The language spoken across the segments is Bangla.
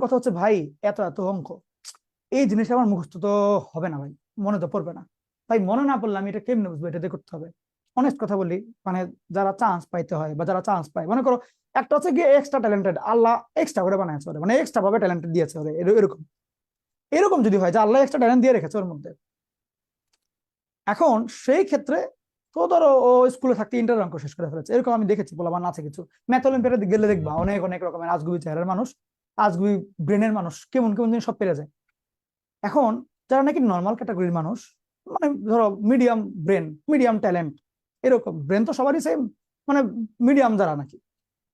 কথা হচ্ছে, ভাই, এত এত অঙ্ক। এই জিনিসটা আমার মুখস্থ তো হবে না ভাই, মনে তো পড়বে না। ভাই, মনে না পড়লে আমি এটা কেমনে বুঝব? এটা দিয়ে করতে হবে। অনেস্ট কথা বলি মানে যারা চান্স পাইতে হয় বা যারা চান্স পায়, মনে করো একটা হচ্ছে গিয়ে এক্সট্রা ট্যালেন্টেড আল্লাহ এক্সট্রা করে বানাইছে ওরে মানে এক্সট্রা ভাবে ট্যালেন্টেড দিয়েছে ওরে এর- এরকম। এরকম যদি হয় যে আল্লাহ এক্সট্রা ট্যালেন্ট দিয়ে রেখেছে ওর মধ্যে। এখন সেই ক্ষেত্রে তো ধরো ও স্কুলে থাকতে ইন্টার অঙ্ক শেষ করে ফেলেছে, এরকম আমি দেখেছি বলা আছে কিছু। ম্যাথ অলিম্পিয়াডে গেলে দেখবা, অনেক অনেক রকমের আজগুবি চেহারার মানুষ। আজগুবি ব্রেনের মানুষ, কেমন কেমন জিনিস সব পেরে যায়। এখন যারা নাকি নর্মাল ক্যাটাগরির মানুষ মানে ধরো মিডিয়াম ব্রেন মিডিয়াম ট্যালেন্ট এরকম ব্রেন তো সবারই সেম মানে মিডিয়াম যারা নাকি,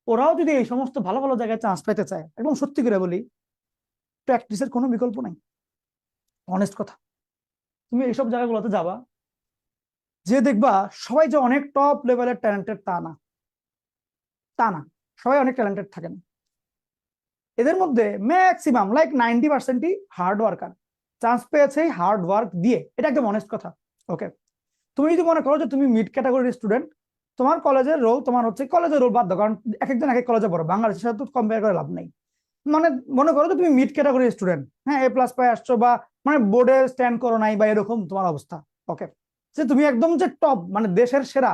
ওরাও যদি এই সমস্ত ভালো ভালো জায়গায় চান্স পেতে চায়, একদম সত্যি করে বলি প্র্যাকটিসের কোনো বিকল্প নাই। অনেস্ট কথা। তুমি এইসব জায়গাগুলোতে যাবা, যে দেখবা সবাই যে অনেক টপ লেভেলের ট্যালেন্টেড তা না। তা না। সবাই অনেক ট্যালেন্টেড থাকে না। এদের মধ্যে ম্যাক্সিমাম লাইক নাইনটি পার্সেন্টই হার্ড ওয়ার্কার চান্স পেয়েছে হার্ড ওয়ার্ক দিয়ে। এটা একদম অনেস্ট কথা ওকে তুমি যদি মনে করো যে তুমি মিড ক্যাটাগরির স্টুডেন্ট তোমার কলেজের রোল তোমার হচ্ছে কলেজের রোল বাদ দাও, কারণ এক একজন এক এক কলেজে পড়ো। বাংলাদেশের সাথে তো কম্পেয়ার করে লাভ নেই। মানে মনে করো যে তুমি মিড ক্যাটাগরির স্টুডেন্ট হ্যাঁ এ প্লাস পাই আসছো বা মানে বোর্ডে স্ট্যান্ড করো নাই বা এরকম তোমার অবস্থা ওকে যে তুমি একদম যে টপ মানে দেশের সেরা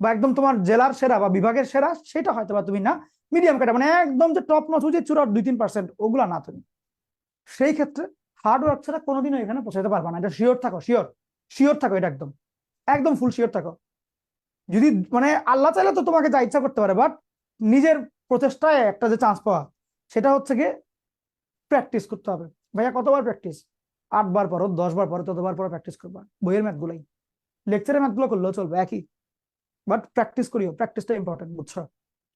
বা একদম তোমার জেলার সেরা বা বিভাগের সেরা, সেটা হয়তো বা তুমি না মিডিয়াম ক্যাটা মানে একদম যে টপ নচ যে চূড়ার দুই তিন পার্সেন্ট ওগুলা না তুমি। সেই ক্ষেত্রে হার্ড ওয়ার্ক ছাড়া কোনোদিনও এখানে পৌঁছাতে পারবা না। এটা শিওর থাকো শিওর শিওর থাকো এটা একদম। একদম ফুল শিওর থাকো। যদি মানে আল্লাহ চাইলে তো তোমাকে যা ইচ্ছা করতে পারে বাট নিজের প্রচেষ্টায় একটা যে চান্স পাওয়া, সেটা হচ্ছে গিয়ে প্র্যাকটিস করতে হবে। ভাইয়া, কতবার প্র্যাকটিস আটবার পরো দশ বার পরো ততবার পরে প্র্যাকটিস করবা। বইয়ের ম্যাথগুলোই লেকচারের ম্যাথগুলো করলেও চলবে, একই। বাট প্র্যাকটিস করিও প্র্যাকটিসটা ইম্পর্টেন্ট বুঝছ?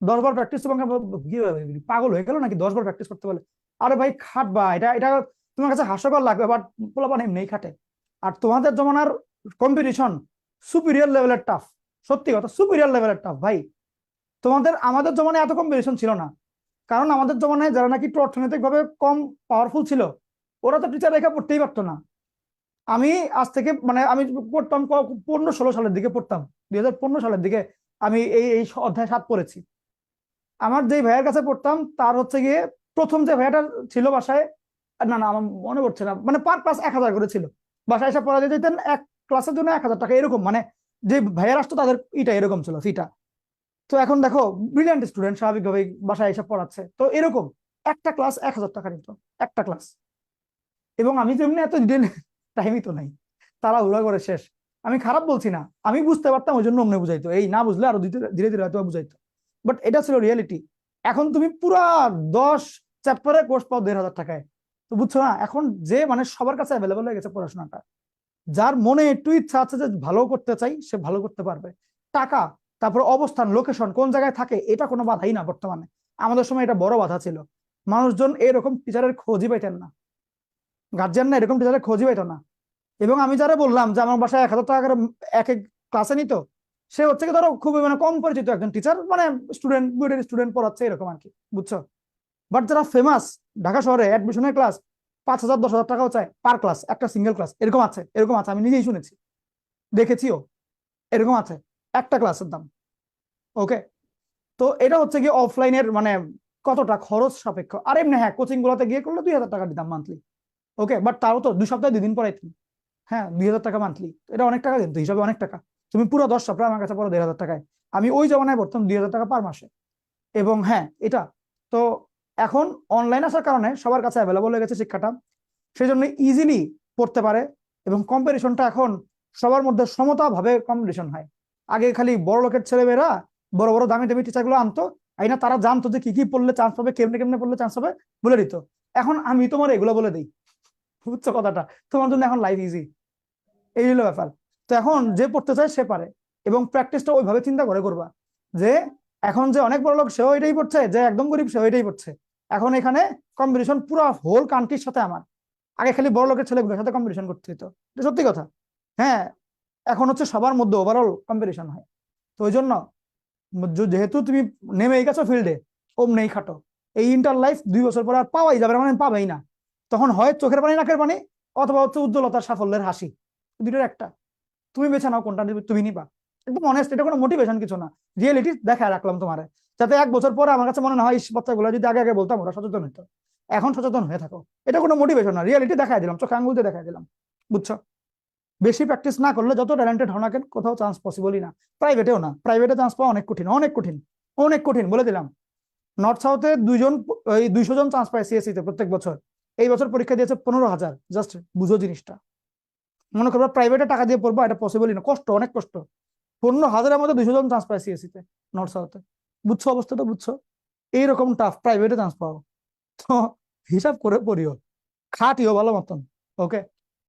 দশবার প্র্যাকটিস তোমাকে পাগল হয়ে গেল নাকি? দশবার প্র্যাকটিস করতে বলে আরে ভাই খাটবা এটা এটা তোমার কাছে হাস্যকর লাগবে বাট পোলাপান এমনিই খাটে। আর তোমাদের জমানার কম্পিটিশন সুপিরিয়র লেভেলের টাফ সত্যি কথা সুপিরিয়র লেভেলের টাফ ভাই, তোমাদের, আমাদের জমানায় এত কম্পিটিশন ছিল না। কারণ আমাদের জমানায় যারা নাকি একটু অর্থনৈতিকভাবে কম পাওয়ারফুল ছিল, ওরা তো টিচার রেখা পড়তেই পারতো না। আমি আজ থেকে মানে আমি পড়তাম পনেরো ষোলো সালের দিকে পড়তাম। দুই হাজার পনেরো সালের দিকে আমি এই এই অধ্যায় সাত পড়েছি। আমার যে ভাইয়ের কাছে পড়তাম, তার হচ্ছে গিয়ে প্রথম যে ভাইয়াটা ছিল বাসায় না না, আমার মনে পড়ছে না মানে পার ক্লাস এক হাজার করে ছিল। বাসায় এসে পড়া যেতেন, এক ক্লাসের জন্য এক হাজার টাকা, এরকম মানে যে ভাইয়ার আসতো তাদের ইটা এরকম ছিল ফিটা তো এখন দেখো ব্রিলিয়ান্ট স্টুডেন্ট স্বাভাবিকভাবে বাসায় এসে পড়াচ্ছে। তো এরকম, একটা ক্লাস এক হাজার টাকা নিত, একটা ক্লাস। এবং আমি যেমনি এত ডিটেল টাইমই তো নাই। তারা উড়া করে শেষ। আমি খারাপ বলছি না, আমি বুঝতে পারতাম, ওই জন্য অমনে বুঝাইতো। এই না বুঝলে আরও ধীরে ধীরে হয়তো বুঝাইতো। বাট এটা ছিল রিয়েলিটি এখন তুমি পুরা দশ চ্যাপ্টারের কোর্স পাও দেড় হাজার টাকায়। তো বুঝছ না? এখন যে মানে সবার কাছে অ্যাভেলেবল হয়ে গেছে পড়াশোনাটা। যার মনে একটু ইচ্ছা আছে যে ভালো করতে চাই, সে ভালো করতে পারবে। টাকা, তারপর অবস্থান লোকেশন কোন জায়গায় থাকে, এটা কোনো বাধাই না বর্তমানে। আমাদের সময় এটা বড় বাধা ছিল। মানুষজন এরকম টিচারের খোঁজই পাইতেন না। গার্জিয়ান না এরকম টিচারের খোঁজই পাইতো না। এবং আমি যারা বললাম যে, আমার বাসায় এক হাজার টাকা করে এক এক ক্লাসে নিত সে হচ্ছে কি ধরো খুবই মানে কম পরিচিত একজন টিচার মানে স্টুডেন্ট বুয়েটের স্টুডেন্ট পড়াচ্ছে এরকম আর কি বুঝছ? বাট যারা ফেমাস ঢাকা শহরে অ্যাডমিশনের ক্লাস পাঁচ হাজার, দশ হাজার টাকাও চায় পার ক্লাস একটা সিঙ্গেল ক্লাস এরকম আছে এরকম আছে, আমি নিজেই শুনেছি, দেখেছিও, এরকম আছে, একটা ক্লাসের দাম ওকে তো এটা হচ্ছে কি অফলাইনের মানে কতটা খরচ সাপেক্ষ? আর এমনি হ্যাঁ কোচিং গুলোতে গিয়ে করলে দুই হাজার টাকা দিতাম মান্থলি ওকে বাট তাও তো দুই সপ্তাহে দুই দিন পড়াইতাম হ্যাঁ দুই হাজার টাকা মান্থলি এটা অনেক টাকা কিন্তু হিসাবে অনেক টাকা। তুমি পুরো দশ সপ্তাহ আমার কাছে পড়ো দেড় হাজার টাকায়। আমি ওই জমানায় পড়তাম দুই হাজার টাকা পার মাসে। এবং হ্যাঁ এটা। তো এখন অনলাইন আসার কারণে সবার কাছে অ্যাভেলেবল হয়ে গেছে শিক্ষাটা। সেই জন্য ইজিলি পড়তে পারে এবং কম্পিটিশনটা এখন সবার মধ্যে সমতাভাবে কম্পিটিশন হয়। আগে খালি বড় লোকের ছেলেমেয়েরা বড় বড় দামি দামি টিচারগুলো আনতো, এই না তারা জানতো যে কি কি পড়লে চান্স পাবে, কেমনে কেমনে পড়লে চান্স পাবে, বলে দিত। এখন আমি তোমার এগুলো বলে দিই। বুঝছ কথাটা? তোমার জন্য এখন লাইফ ইজি এই হলো ব্যাপার। তো এখন যে পড়তে চায় সে পারে এবং প্র্যাকটিসটা ওইভাবে চিন্তা করে করবা যে এখন যে অনেক বড় লোক সেও এটাই পড়ছে, যে একদম গরিব সেও এটাই পড়ছে। এখন এখানে কম্পিটিশন পুরো হোল কান্ট্রির সাথে আমার। আগে খালি বড় লোকের ছেলেগুলোর সাথে কম্পিটিশন করতে হতো এটা সত্যি কথা। হ্যাঁ এখন হচ্ছে সবার মধ্যে ওভারঅল কম্পিটিশন হয়। তো ওই জন্য যেহেতু তুমি নেমেই গেছো ফিল্ডে ওম নেই খাটো। এই ইন্টার লাইফ দুই বছর পর আর পাওয়াই যাবে মানে পাবেই না। তখন হয় চোখের পানি, নাকের পানি, অথবা হচ্ছে উজ্জ্বলতার সাফল্যের হাসি। দুটোর একটা। তুমি বেছে নাও কোনটা তুমি নিবা। একদম অনেস্ট এটা কোনো মোটিভেশন কিছু না। রিয়েলিটি দেখা রাখলাম তোমারে। যাতে এক বছর পরে আমার কাছে মনে না হয়, ইস যদি আগে আগে বলতাম, ওরা সচেতন হতো এখন সচেতন হয়ে থাকো। এটা কোনো মোটিভেশন না। রিয়ালিটি দেখাই দিলাম, চোখে আঙুল দিয়ে দেখাই দিলাম। বুঝছ? বেশি প্র্যাকটিস না করলে যত ট্যালেন্টেড হও না কেন, কোথাও চান্স পসিবলই না। প্রাইভেটেও না। প্রাইভেটে চান্স পাওয়া অনেক কঠিন অনেক কঠিন অনেক কঠিন, বলে দিলাম। নর্থ সাউথে দুইজন এই দুইশো জন চান্স পায় সিএসসি তে প্রত্যেক বছর। এই বছর পরীক্ষা দিয়েছে পনেরো হাজার জাস্ট বুঝো জিনিসটা। মনে করব প্রাইভেটে টাকা দিয়ে পড়ব, এটা পসিবলই না। কষ্ট, অনেক কষ্ট। পনেরো হাজারের মধ্যে দুশো জন চান্স পাইছি এসিতে নর্থ সাউথে বুঝছ অবস্থা তো, বুঝছ? এইরকম টাফ প্রাইভেটে চান্স পাও তো হিসাব করে পড়িও। খাটিও ভালো মতন ওকে